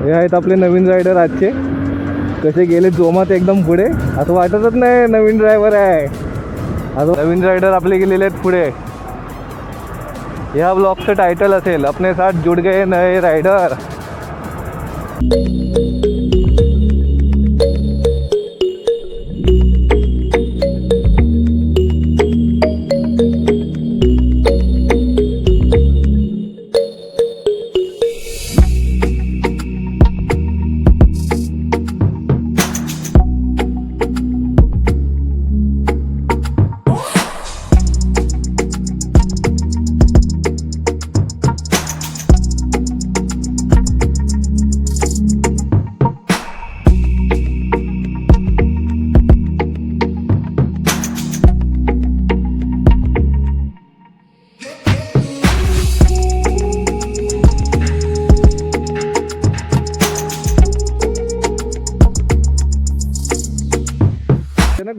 हे आहेत आपले नवीन रायडर आजचे. कसे गेले? जोमात एकदम पुढे. असं वाटतच नाही नवीन ड्रायव्हर आहे. आता नवीन रायडर आपले गेलेले आहेत पुढे. ह्या ब्लॉगचं टायटल असेल अपने साथ जुड गए नए रायडर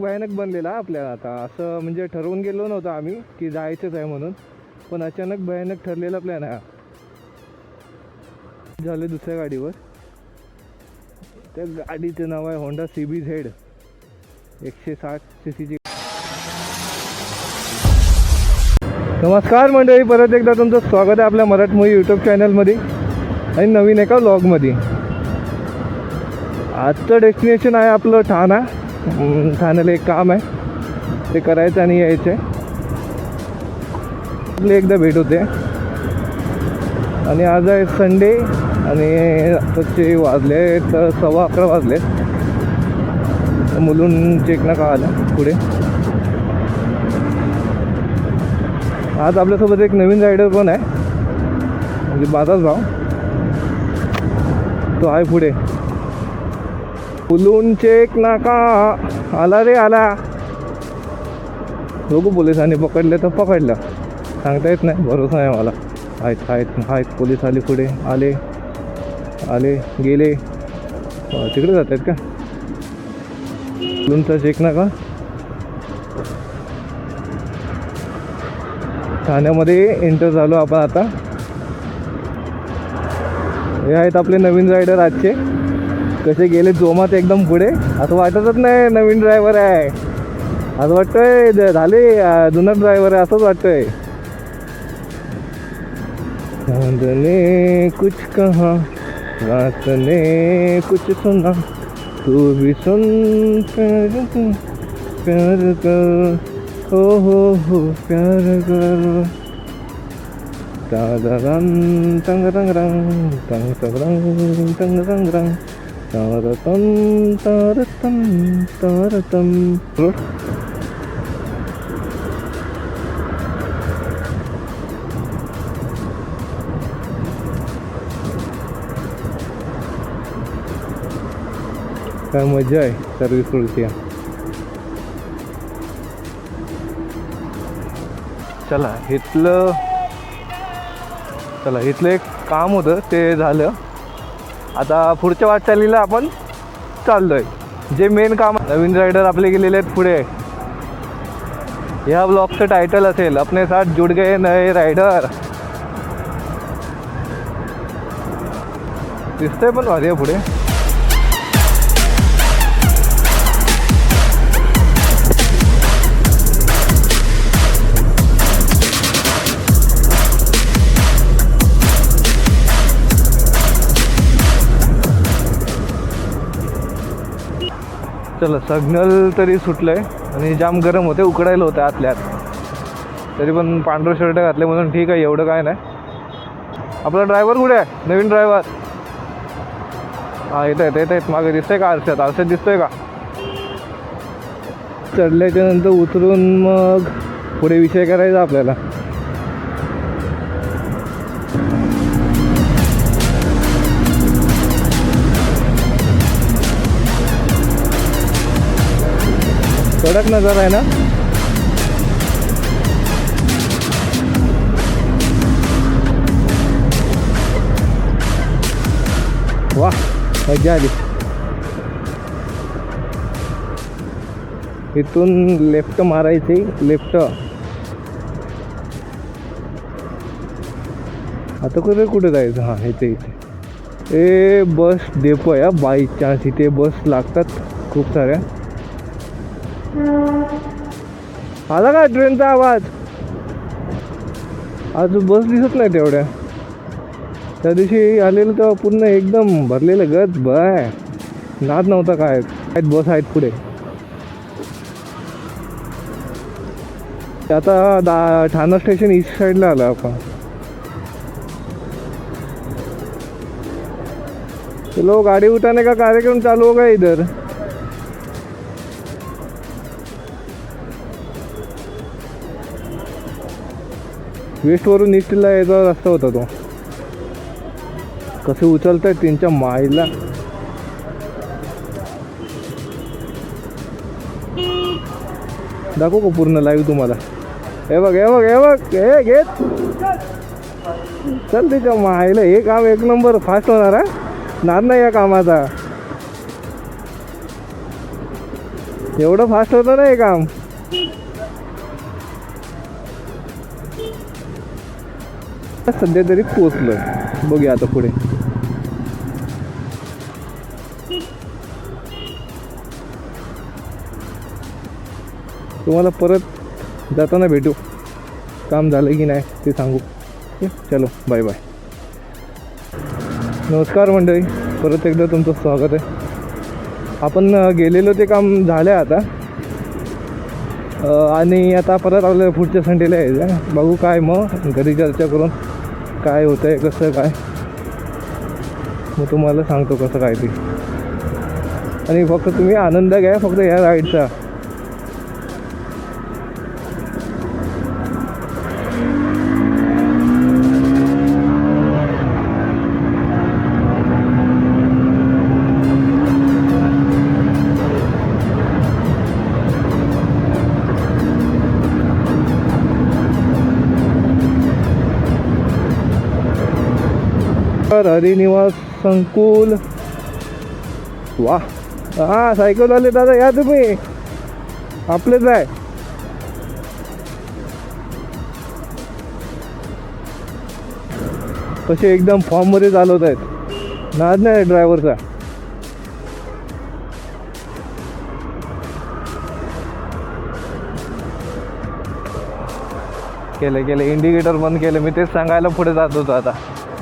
भयानक बनलेला आपल्याला आता. असं म्हणजे ठरवून गेलो नव्हतं आम्ही की जायचंच आहे म्हणून. पण अचानक भयानक ठरलेला प्लॅन आहे हा. झाले दुसऱ्या गाडीवर. त्या गाडीचं नाव आहे होंडा सी बी झेड एकशे साठ सी सीची नमस्कार मंडळी परत एकदा तुमचं स्वागत आहे आपल्या मराठ यूट्यूब चॅनलमध्ये आणि नवीन एका व्लॉगमध्ये आजचं डेस्टिनेशन आहे आपलं ठाणा. ठाण्याला एक काम आहे. ते करायचं आणि यायचं आहे आपली एकदा भेट होते. आणि आज आहे संडे आणि आताचे वाजले तर सव्वा अकरा वाजले मुलून चेक नका आला पुढे. आज आपल्यासोबत एक नवीन रायडर पण आहे. म्हणजे माझाच भाव तो आहे पुढे. फुलून चेक नाका. आला रे आला. बघू पोलिसांनी पकडले तर पकडलं. सांगता येत नाही भरोसा आहे मला. आहेत आहेत आहेत पोलीस आले पुढे. आले आले गेले. तिकडे जात आहेत का? फुलूनचा चेक नाका. ठाण्यामध्ये एंटर झालो आपण आता. हे आहेत आपले नवीन रायडर आजचे. कसे गेले जोमात एकदम पुढे? असं वाटतच नाही नवीन ड्रायव्हर आहे. असं वाटतंय झाले अं, जुना ड्रायव्हर आहे असंच वाटतंय. चांदने कुछ कहा रात ने कुछ सुना तू भी सुन प्यार कर, प्यार कर हो हो हो प्यार कर। तादरं तंग रंग रंग तंग तंग रंग तंग रंग रंग तारतम तारतम तारतम. काय मजा आहे सर्विस रोडची चला इथलं चला इथलं एक काम होतं ते झालं. आता पुढच्या वाटचालीला आपण चाललोय. जे मेन काम नवीन रायडर आपले गेलेले आहेत पुढे. ह्या ब्लॉगचं टायटल असेल अपने साथ जुड गए नए रायडर दिसतंय पण भारी आहे पुढे. चला सग्नल तरी सुटलं आहे आणि जाम गरम होते उकडायला होतं आतल्यात. तरी पण पांढरं शर्ट घातले म्हणून ठीक आहे एवढं काय नाही. आपला ड्रायव्हर कुठे आहे? नवीन ड्रायव्हर हां येत आहेत येत आहेत मागे दिसतंय का आरशात? आरशात दिसतोय का? चढल्याच्या नंतर उतरून मग पुढे विषय करायचा आपल्याला. कडक नजर आहे ना? वा मजा आली. इथून लेफ्ट मारायची लेफ्ट. आता कुठे कुठे जायचं? हां इथे इथे. ए बस डेपो या बाय चान्स इथे बस लागतात खूप साऱ्या. आला का ट्रेनचा आवाज? आज बस दिसत नाही तेवढ्या. त्या दिवशी आलेलं तेव्हा पूर्ण एकदम भरलेलं गच बाय. नाद नव्हता काय. आहेत बस आहेत पुढे. आता दा ठाणा स्टेशन ईस्ट साईडला आलं आपण. चलो गाड़ी उठाने का कार्यक्रम चालू होगा इधर? वेस्टवरून ईस्टला यायचा रस्ता होता तो. कसे उचलत आहेत त्यांच्या माईला. दाखवू का पूर्ण लाईव्ह तुम्हाला. हे बघ हे बघ हे बघ हे घेत. चल त्याच्या माईला हे काम एक नंबर फास्ट होणार हा? नार नाही या कामाचा. एवढं फास्ट होतं ना हे काम. सध्या तरी पोचलं बघूया आता पुढे. तुम्हाला परत जाताना भेटू. काम झालं की नाही ते सांगू. चलो बाय बाय नमस्कार मंडळी परत एकदा तुमचं स्वागत आहे. आपण गेलेलो ते काम झालं आता. आणि आता परत आपल्याला पुढच्या संडेला यायचं. बघू काय मग घरी चर्चा करून. काय होतं आहे कसं काय? मग तुम्हाला सांगतो कसं काय ते. आणि फक्त तुम्ही आनंद घ्या फक्त या राईडचा हरिनिवास संकुल. वा. हा सायकल आले दादा या तुम्ही. आपलेच आहे. तसे एकदम फॉर्ममध्ये चालवत आहेत. नाद नाही ड्रायव्हरचा केलं केलं. इंडिकेटर बंद केलं. मी तेच सांगायला पुढे जात होतो आता.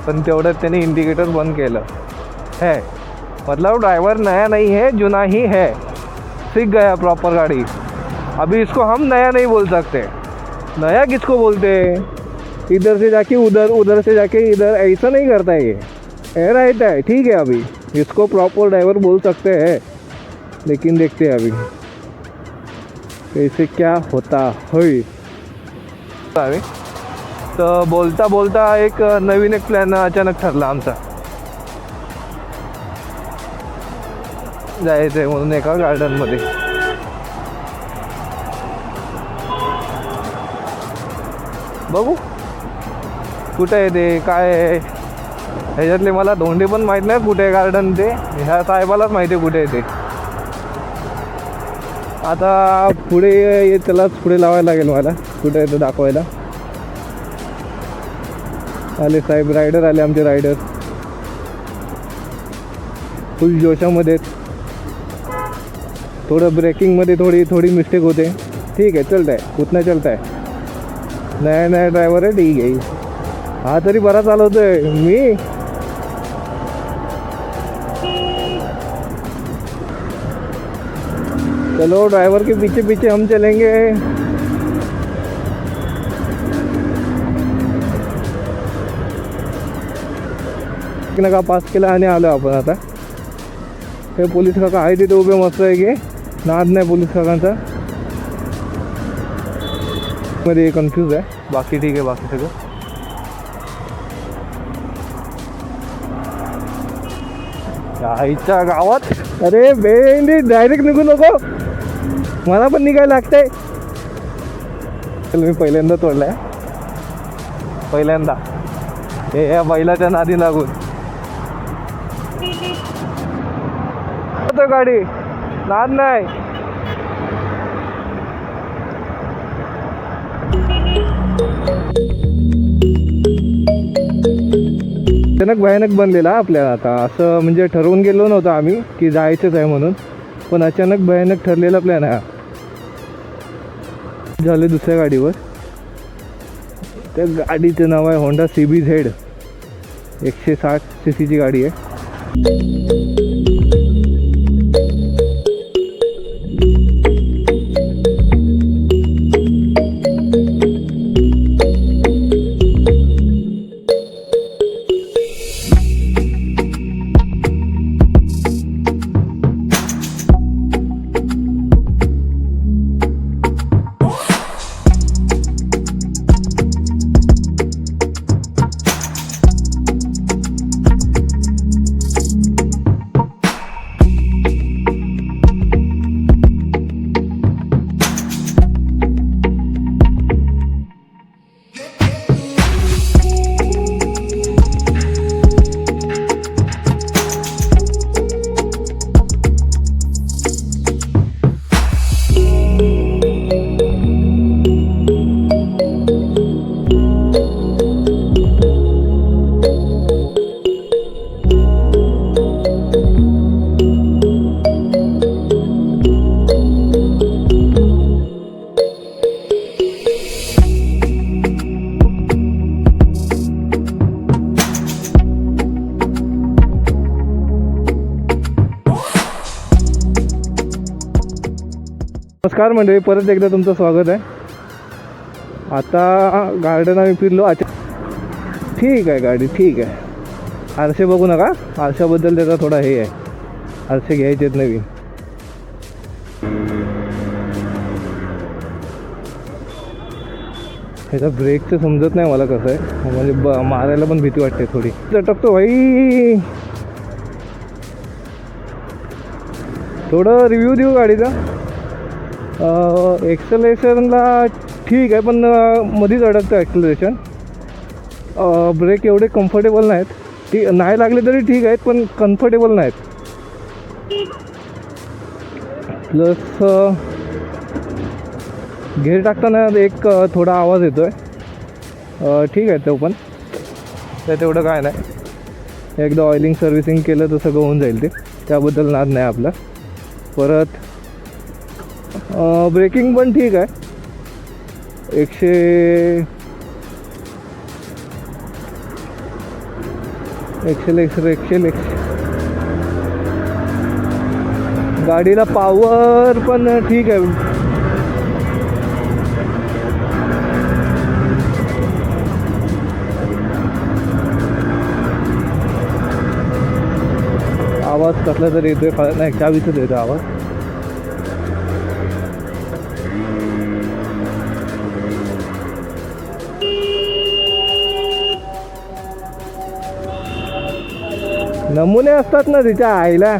पण तेवढ्यात त्याने इंडिकेटर बंद केलं. है. मतलब ड्राइवर नया नहीं है, जुना ही है. सीख गया प्रॉपर गाड़ी. अभी इसको हम नया नहीं बोल सकते. नया किसको बोलते? हैं इधर से जाके उधर उधर से जाके इधर. ऐसा नहीं करता है ये. ए राइट है. ठीक है अभी. इसको प्रॉपर ड्राइवर बोल सकते हैं. लेकिन देखते हैं अभी. कैसे क्या होता होई आहे तर बोलता बोलता एक नवीन एक प्लॅन अचानक ठरला आमचा. जायचं आहे म्हणून एका गार्डनमध्ये बघू. कुठं आहे ते काय आहे? ह्याच्यातले मला धोंडे पण माहीत नाही कुठे आहे गार्डन ते. ह्या साहेबालाच माहिती आहे कुठे आहे ते. आता पुढे ये- त्यालाच पुढे लावायला लागेल मला. कुठे आहे ते दाखवायला. आले साहेब रायडर आले आमचे रायडर फुल जोशामध्ये. थोडं ब्रेकिंगमध्ये थोडी थोडी मिस्टेक होते. ठीक आहे चलत आहे उतना चलत आहे नाही नाही ड्रायव्हर आहे ठीक आहे. हा तरी बरा चालवतो आहे मी? चलो ड्राइवर के पीछे पीछे हम चलेंगे. नका पास केला आणि आलो आपण आता. हे पोलीस काका आहे तिथे उभे मस्त आहे की? नाद नाही पोलीस काकांचा. मध्ये कन्फ्यूज आहे. बाकी ठीक आहे बाकी सगळं. आईच्या गावात. अरे बेंडी डायरेक्ट निघू नको. मला पण निघायला लागतंय. चल मी पहिल्यांदा तोडलाय. पहिल्यांदा. हे या बैलाच्या नादी लागून. गाडी. लहान नाही. अचानक भयानक बनलेला आपल्याला आता. असं म्हणजे ठरवून गेलो नव्हतं आम्ही की जायचंच आहे म्हणून. पण अचानक भयानक ठरलेला प्लॅन आहे हा. झाले दुसऱ्या गाडीवर. त्या गाडीचं नाव आहे होंडा सी बी झेड एकशे साठ सी सीची गाडी आहे. नमस्कार मंडळी परत एकदा तुमचं स्वागत आहे. आता गार्डन आम्ही फिरलो. अच्छा ठीक आहे गाडी ठीक आहे. आरसे बघू नका. आरशाबद्दल त्याचा थोडा हे आहे. आरसे घ्यायचे आहेत नवीन. ह्याचा ब्रेकचं समजत नाही मला कसं आहे. म्हणजे ब मारायला पण भीती वाटते थोडी. चटकतो भाई. थोडं रिव्ह्यू देऊ गाडीचा. एक्सलेशनला ठीक आहे पण मध्येच मधीच अडकतं ॲक्सलेशन ब्रेक एवढे कम्फर्टेबल नाहीत. ती नाही लागले तरी ठीक आहेत पण कम्फर्टेबल नाहीत. प्लस घेर टाकताना एक थोडा आवाज येतो आहे ठीक आहे तो पण. त्यात तेवढं काय नाही. एकदा ऑइलिंग सर्व्हिसिंग केलं तर सगळं होऊन जाईल ते. त्याबद्दल नाद नाही आपला. परत ब्रेकिंग पण ठीक आहे. एकशे एकशे एकशे एकशे एकशे गाडीला पॉवर पण ठीक आहे. आवाज कसला तरी येतोय कळत नाही. चावीचाच येतो आवाज. नमुने असतात ना तिच्या आईला.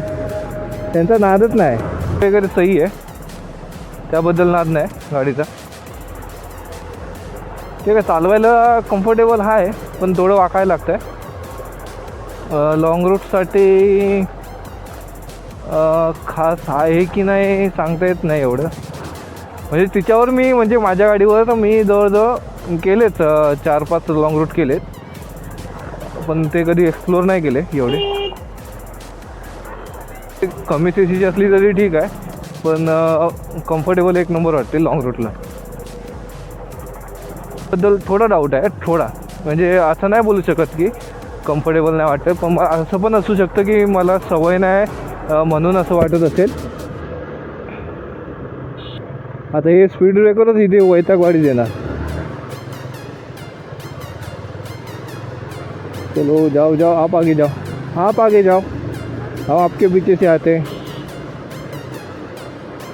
त्यांचा नादच नाही. वगैरे सही आहे. त्याबद्दल नाद नाही गाडीचा. ठीक आहे चालवायला कम्फर्टेबल आहे पण थोडं वाकायला लागतं आहे लॉंग रूटसाठी खास आहे की नाही सांगता येत नाही एवढं. म्हणजे तिच्यावर मी म्हणजे माझ्या गाडीवर तर मी जवळजवळ केलेच चार पाच लॉंग रूट केलेत. पण ते कधी एक्सप्लोर नाही केले एवढे. कमी सी सीची असली तरी ठीक आहे. पण कम्फर्टेबल एक नंबर वाटते लॉंग रूटला बद्दल थोडा डाऊट आहे थोडा. म्हणजे असं नाही बोलू शकत की कम्फर्टेबल नाही वाटत पण असं पण असू शकतं की मला सवय नाही म्हणून असं वाटत असेल. आता हे स्पीड ब्रेकरच इथे वैतागवाडी देणार. चलो जाओ जाओ आप आगे जाओ. आप आगे जाओ. अहो आपके पीछे से आते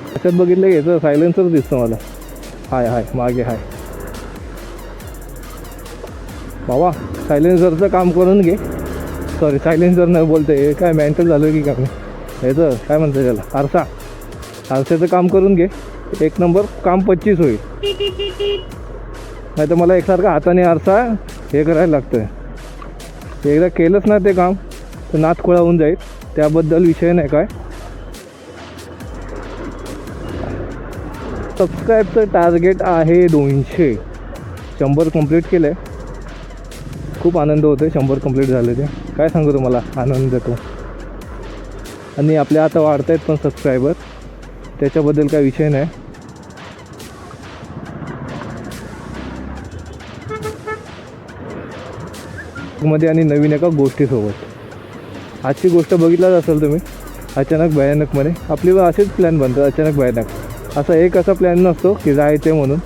त्याच्यात बघितलं घ्यायचं सायलेन्सर दिसतं मला. हाय हाय मागे हाय. बाबा सायलेन्सरचं काम करून घे. सॉरी सायलेन्सर नाही बोलते. हे काय मेंटल झालं की काय? ह्याचं काय म्हणतं त्याला? आरसा. आरशाचं काम करून घे. एक नंबर काम पच्चीस होईल. नाही तर मला एकसारखा हाताने आरसा हे करायला लागतं एकदा केलंच ना ते काम तर नात होऊन जाईल. त्याबद्दल विषय नाही काय. सबस्क्राईबचं टार्गेट आहे दोनशे. शंभर कंप्लीट केलं आहे खूप आनंद होतो शंभर कंप्लीट झाले ते. काय सांगू तुम्हाला आनंद देतो आणि आपले आता वाढत आहेत पण सबस्क्रायबर त्याच्याबद्दल काय विषय नाही. मध्ये आणि नवीन एका गोष्टीसोबत. आजची गोष्ट बघितलाच असेल तुम्ही. अचानक भयानकमध्ये आपली असेच प्लॅन बनतात अचानक भयानक. असा एक असा प्लॅन नसतो की जायचं आहे म्हणून.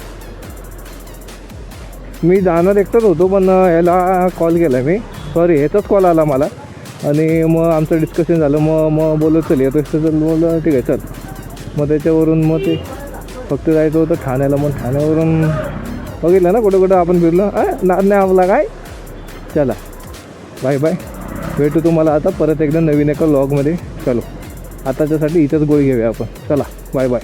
मी जाणार एकटाच होतो पण ह्याला कॉल केला मी. सॉरी ह्याचाच कॉल आला मला. आणि मग आमचं डिस्कशन झालं. मग मग बोलत चल येतो चल बोललं ठीक आहे चल. मग त्याच्यावरून मग ते फक्त जायचं होतं ठाण्याला. मग ठाण्यावरून बघितलं ना कुठं कुठं आपण फिरलो. ना नाही आपला काय चला. बाय बाय भेटू तुम्हाला आता परत एकदा नवीन एका लॉगमध्ये चलो. आताच्यासाठी इथंच गोळी घेऊया आपण. चला. Bye bye